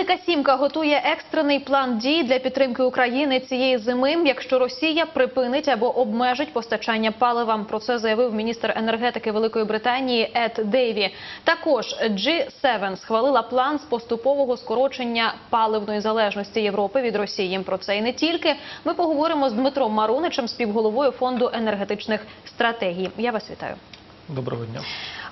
Велика сімка готує екстрений план дій для підтримки України цієї зими, якщо Росія припинить або обмежить постачання палива. Про це заявив міністр енергетики Великої Британії Ед Дейві. Також G7 схвалила план з поступового скорочення паливної залежності Європи від Росії. Про це і не тільки. Ми поговоримо з Дмитром Маруничем, співголовою фонду енергетичних стратегій. Я вас вітаю. Доброго дня.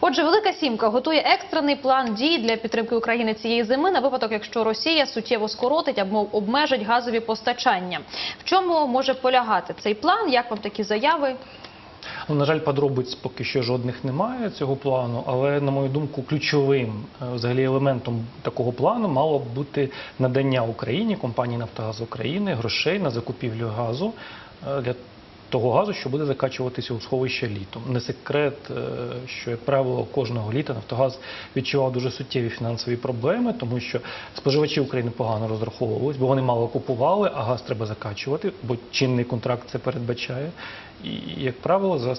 Отже, Велика Сімка готує екстрений план дій для підтримки України цієї зими на випадок, якщо Росія суттєво скоротить або обмежить газові постачання. В чому може полягати цей план? Як вам такі заяви? Ну, на жаль, подробиць поки що жодних немає цього плану, але на мою думку, ключовим е, взагалі елементом такого плану мало б бути надання Україні компанії Нафтогаз України грошей на закупівлю газу е, для того газу, що буде закачуватися у сховище літом. Не секрет, е, що як правило кожного літа Нафтогаз відчував дуже суттєві фінансові проблеми, тому що споживачі України погано розраховувались, бо вони мало купували, а газ треба закачувати, бо чинний контракт це передбачає. І, як правило, е,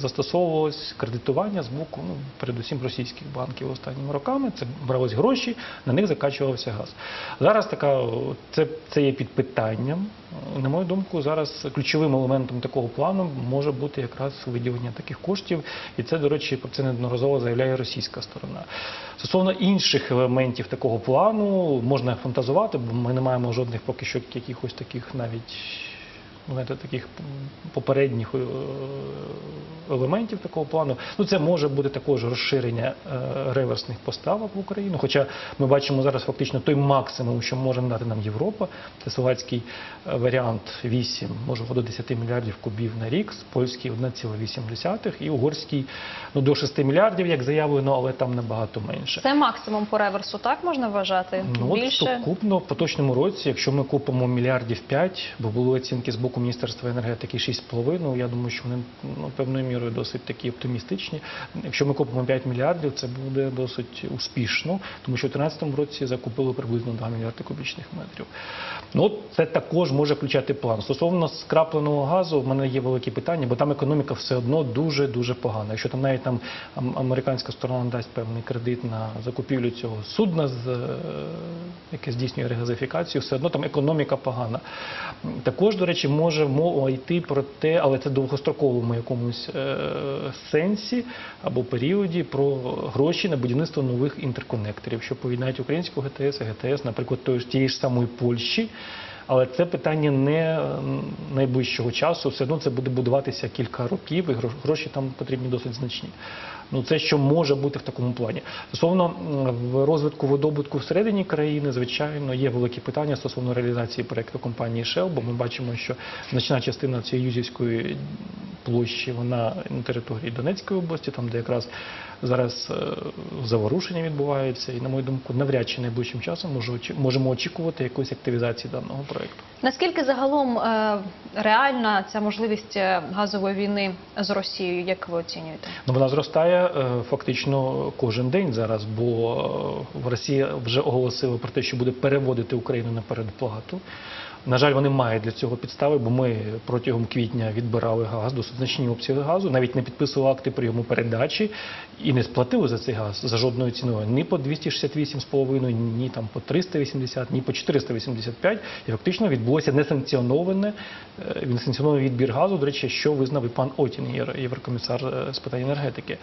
застосовувалось кредитування з боку, ну, передусім російських банків останніми роками. Це брались гроші, на них закачувався газ. Зараз така це, це є під питанням. На мою думку, зараз ключовим елементом такого плану може бути якраз виділення таких коштів, і це, до речі, про це неодноразово заявляє російська сторона. Стосовно інших елементів такого плану можна фантазувати, бо ми не маємо жодних поки що якихось таких навіть знаєте, таких попередніх е, елементів такого плану. Ну, це може бути також розширення е, реверсних поставок в Україну. Хоча ми бачимо зараз фактично той максимум, що може дати нам Європа. Це словацький е, варіант 8, може до 10 мільярдів кубів на рік, польський 1,8 і угорський ну, до 6 мільярдів, як заявлено, але там набагато менше. Це максимум по реверсу, так можна вважати? Ну, от Більше сукупно в поточному році, якщо ми купимо мільярдів 5, бо були оцінки з боку Міністерства енергетики 6,5, я думаю, що вони ну, певною мірою досить такі оптимістичні. Якщо ми купимо 5 мільярдів, це буде досить успішно, тому що в 2013 році закупили приблизно 2 мільярди кубічних метрів. Ну, це також може включати план. Стосовно скрапленого газу, в мене є великі питання, бо там економіка все одно дуже-дуже погана. Якщо там навіть там американська сторона дасть певний кредит на закупівлю цього судна, е, яке здійснює регазифікацію, все одно там економіка погана. Також, до речі, може мова йти про те, але це довгостроковому якомусь е, сенсі або періоді про гроші на будівництво нових інтерконекторів, що поєднають українську ГТС ГТС, наприклад, тієї ж самої Польщі. Але це питання не найближчого часу. Все одно це буде будуватися кілька років, і гроші там потрібні досить значні. Ну це що може бути в такому плані. Стосовно в розвитку видобутку всередині країни, звичайно, є великі питання стосовно реалізації проекту компанії Shell, бо ми бачимо, що значна частина цієї юзівської площі вона на території Донецької області, там де якраз зараз е, заворушення відбуваються, і на мою думку, навряд чи найближчим часом можемо очікувати якоїсь активізації даного проекту. наскільки загалом е, реальна ця можливість е, газової війни з Росією? Як ви оцінюєте? Ну, вона зростає фактично кожен день зараз, бо Росія вже оголосила про те, що буде переводити Україну на передплату. На жаль, вони мають для цього підстави, бо ми протягом квітня відбирали газ, досить значні обсяги газу, навіть не підписували акти прийому передачі і не сплатили за цей газ за жодною ціною. Ні по 268,5, ні там по 380, ні по 485. І фактично відбулося несанкціоноване, е, несанкціонований відбір газу, до речі, що визнав і пан Отінгер, єврокомісар е, з питань енергетики.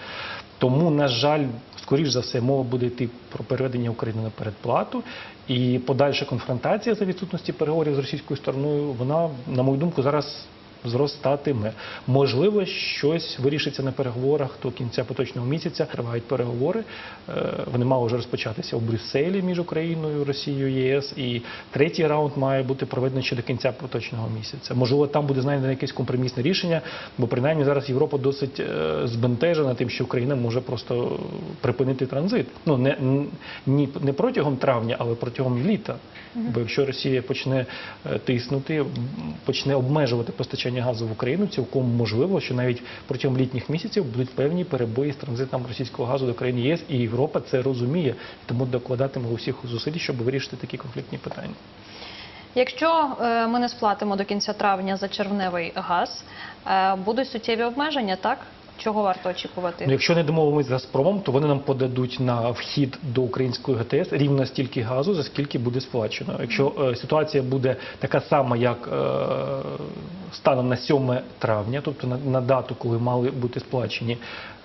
Тому, на жаль, скоріш за все, мова буде йти про переведення України на передплату. І подальша конфронтація за відсутності переговорів з російською стороною, вона, на мою думку, зараз зростатиме. Можливо, щось вирішиться на переговорах до кінця поточного місяця. Тривають переговори. Е, Вони мали вже розпочатися у Брюсселі між Україною, Росією, ЄС. І третій раунд має бути проведений ще до кінця поточного місяця. Можливо, там буде знайдено якесь компромісне рішення, бо принаймні зараз Європа досить е, збентежена тим, що Україна може просто припинити транзит. Ну не, ні, не протягом травня, але протягом літа. Бо якщо Росія почне е, тиснути, почне обмежувати постачання газу в Україну, цілком можливо, що навіть протягом літніх місяців будуть певні перебої з транзитом російського газу до країн ЄС, і Європа це розуміє, тому докладатиме усіх зусиль, щоб вирішити такі конфліктні питання. Якщо е, ми не сплатимо до кінця травня за червневий газ, е, будуть суттєві обмеження, так? Чого варто очікувати? Ну, якщо не домовимося з Газпромом, то вони нам подадуть на вхід до української ГТС рівно стільки газу, за скільки буде сплачено. Якщо е, ситуація буде така сама, як е, станом на 7 травня, тобто на, на дату, коли мали бути сплачені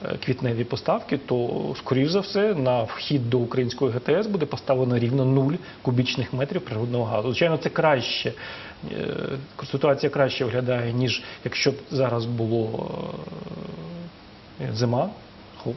е, квітневі поставки, то скоріш за все на вхід до української ГТС буде поставлено рівно 0 кубічних метрів природного газу. Звичайно, це краще. Е, Ситуація краще виглядає, ніж якщо б зараз було е, зима.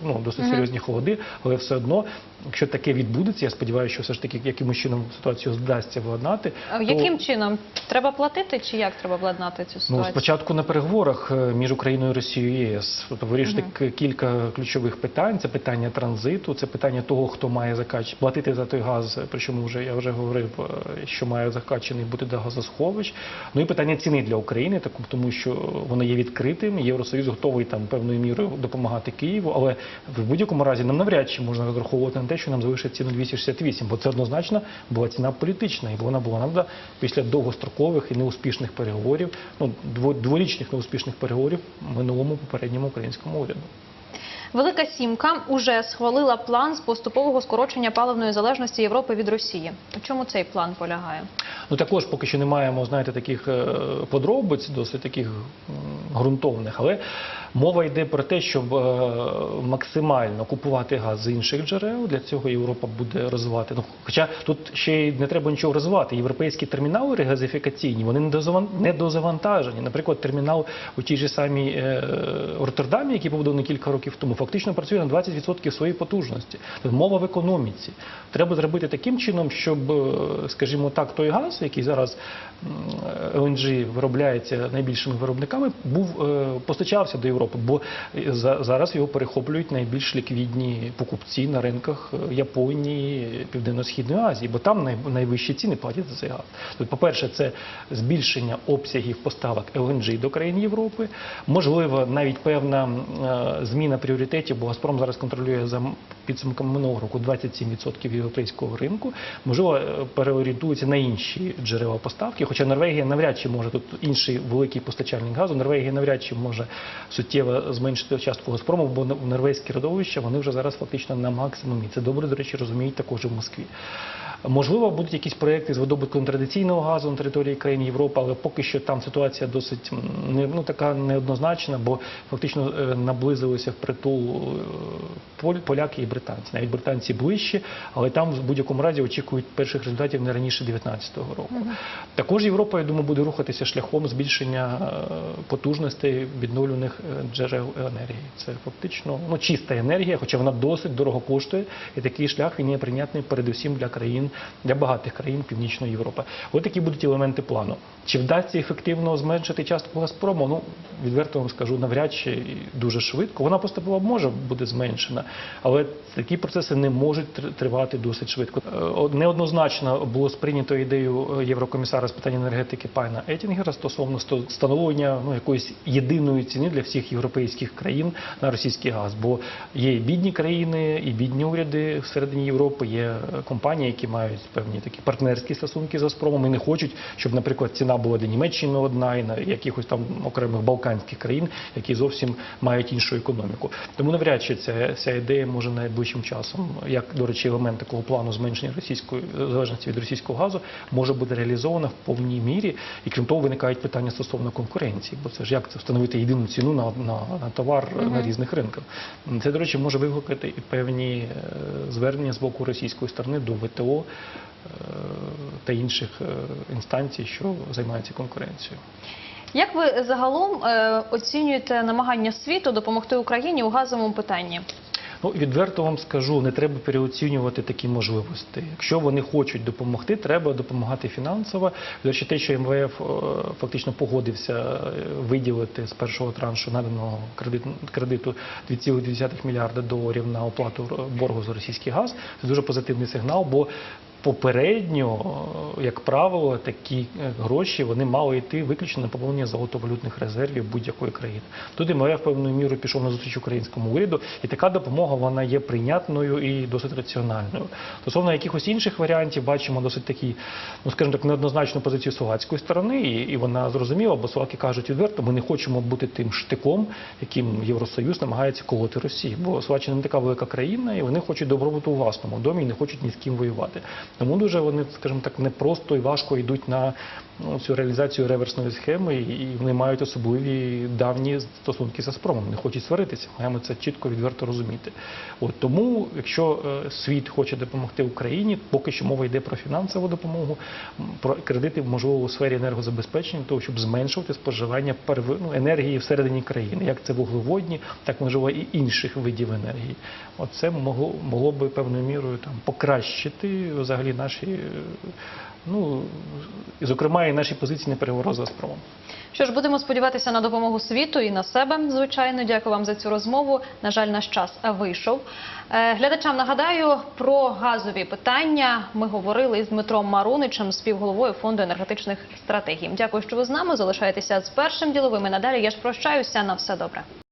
Ну, досить серйозні холоди, але все одно, якщо таке відбудеться, я сподіваюся, що все ж таки якимось чином ситуацію вдасться владнати. А то- Яким чином треба платити, чи як треба владнати цю Ну, спочатку на переговорах е, між Україною, Росією і ЄС. Тобто вирішити к- кілька ключових питань. Це питання транзиту, це питання того, хто має закач... платити за той газ. Причому вже я вже говорив, е, що має закачений бути до газосховищ. Ну і питання ціни для України, тому що воно є відкритим. Євросоюз готовий там певною мірою допомагати Києву, але в будь-якому разі нам навряд чи можна розраховувати на те, що нам залишить ціну 268, бо це однозначно була ціна політична, і вона була надана після довгострокових і неуспішних переговорів, ну дво- дворічних неуспішних переговорів минулому попередньому українському уряду. Велика сімка уже схвалила план з поступового скорочення паливної залежності Європи від Росії. У чому цей план полягає? Ну також поки що не маємо, знаєте, таких е, подробиць, досить таких ґрунтовних, але мова йде про те, щоб е, максимально купувати газ з інших джерел. Для цього Європа буде розвивати. Ну, хоча тут ще й не треба нічого розвивати. Європейські термінали регазифікаційні вони недозаван- недозавантажені. Наприклад, термінал у тій же самій е, Роттердамі, який побудований кілька років тому, фактично працює на 20% своєї потужності. Тобто мова в економіці. Треба зробити таким чином, щоб, е, скажімо так, той газ, який зараз м, виробляється найбільшими виробниками, був е, постачався до Європи, бо е, зараз його перехоплюють найбільш ліквідні покупці на ринках е, Японії, Південно-Східної Азії, бо там найвищі ціни платять за цей газ. Тобто, по-перше, це збільшення обсягів поставок ЛНЖ до країн Європи. Можливо, навіть певна е, зміна пріоритетів, бо Газпром зараз контролює за підсумками минулого року 27% європейського ринку. Можливо, е, переорієнтується на інші джерела поставки. Хоча Норвегія навряд чи може тут інший великий постачальник газу. Норвегія навряд чи може суттєво зменшити частку Газпрому, бо норвезькі родовища вони вже зараз фактично на максимумі. Це добре, до речі, розуміють також в Москві. Можливо, будуть якісь проекти з видобутком традиційного газу на території країн Європи, але поки що там ситуація досить ну, така неоднозначна, бо фактично е, наблизилися в притул е, поляки і британці. Навіть британці ближче, але там в будь-якому разі очікують перших результатів не раніше 2019 року. Також Європа, я думаю, буде рухатися шляхом збільшення е, потужностей відновлюваних джерел енергії. Це фактично ну, чиста енергія, хоча вона досить дорого коштує, і такий шлях він є прийнятний передусім для країн, для багатих країн Північної Європи. Ось такі будуть елементи плану. Чи вдасться ефективно зменшити частку Газпрому? Ну відверто вам скажу, навряд чи дуже швидко. Вона поступово може бути зменшена, але такі процеси не можуть тривати досить швидко. Е, Неоднозначно було сприйнято ідею е, єврокомісара з питань енергетики пана Етінгера стосовно встановлення ну, якоїсь єдиної ціни для всіх європейських країн на російський газ. Бо є і бідні країни, і бідні уряди всередині Європи, є е, компанії, які мають певні такі партнерські стосунки з Газпромом і не хочуть, щоб, наприклад, ціна була для Німеччини одна і на якихось там окремих балканських країн, які зовсім мають іншу економіку. Тому навряд чи ця, ця ідея може найближчим часом, як до речі, елемент такого плану зменшення російської залежності від російського газу, може бути реалізована в повній мірі. І крім того, виникають питання стосовно конкуренції, бо це ж як це встановити єдину ціну на, на, на товар на різних ринках. Це, до речі, може викликати і певні е, звернення з боку російської сторони до ВТО та інших е, інстанцій, що займаються конкуренцією. Як ви загалом е, оцінюєте намагання світу допомогти Україні у газовому питанні? Ну, відверто вам скажу, не треба переоцінювати такі можливості. Якщо вони хочуть допомогти, треба допомагати фінансово. До речі, те, що МВФ е, фактично погодився е, виділити з першого траншу наданого кредит, кредиту 2,2 мільярда доларів на оплату боргу за російський газ, це дуже позитивний сигнал, бо Попередньо, як правило, такі е, гроші вони мали йти виключно на поповнення золотовалютних резервів будь-якої країни. Тут МВФ певною мірою пішов на зустріч українському уряду, і така допомога вона є прийнятною і досить раціональною. Стосовно якихось інших варіантів, бачимо досить такі, ну скажімо так, неоднозначну позицію словацької сторони, і, і вона зрозуміла, бо словаки кажуть відверто, ми не хочемо бути тим штиком, яким Євросоюз намагається колоти Росії. Бо Словаччина не така велика країна, і вони хочуть добробуту у власному домі і не хочуть ні з ким воювати. Тому дуже вони, скажімо так, непросто і важко йдуть на ну, цю реалізацію реверсної схеми, і вони мають особливі давні стосунки з Газпромом, не хочуть сваритися. Маємо це чітко відверто розуміти. От тому, якщо е, світ хоче допомогти Україні, поки що мова йде про фінансову допомогу, про кредити можливо у сфері енергозабезпечення, того щоб зменшувати споживання ну, енергії всередині країни, як це вуглеводні, так можливо і інших видів енергії. Оце могло могло би певною мірою там покращити взагалі наші. е, Ну і зокрема і наші позиції на переговорах з Газпромом. Що ж, будемо сподіватися на допомогу світу і на себе, звичайно. Дякую вам за цю розмову. На жаль, наш час вийшов. Е, Глядачам нагадаю про газові питання. Ми говорили з Дмитром Маруничем, співголовою фонду енергетичних стратегій. Дякую, що ви з нами. Залишайтеся з першим діловим. І надалі я ж прощаюся. На все добре.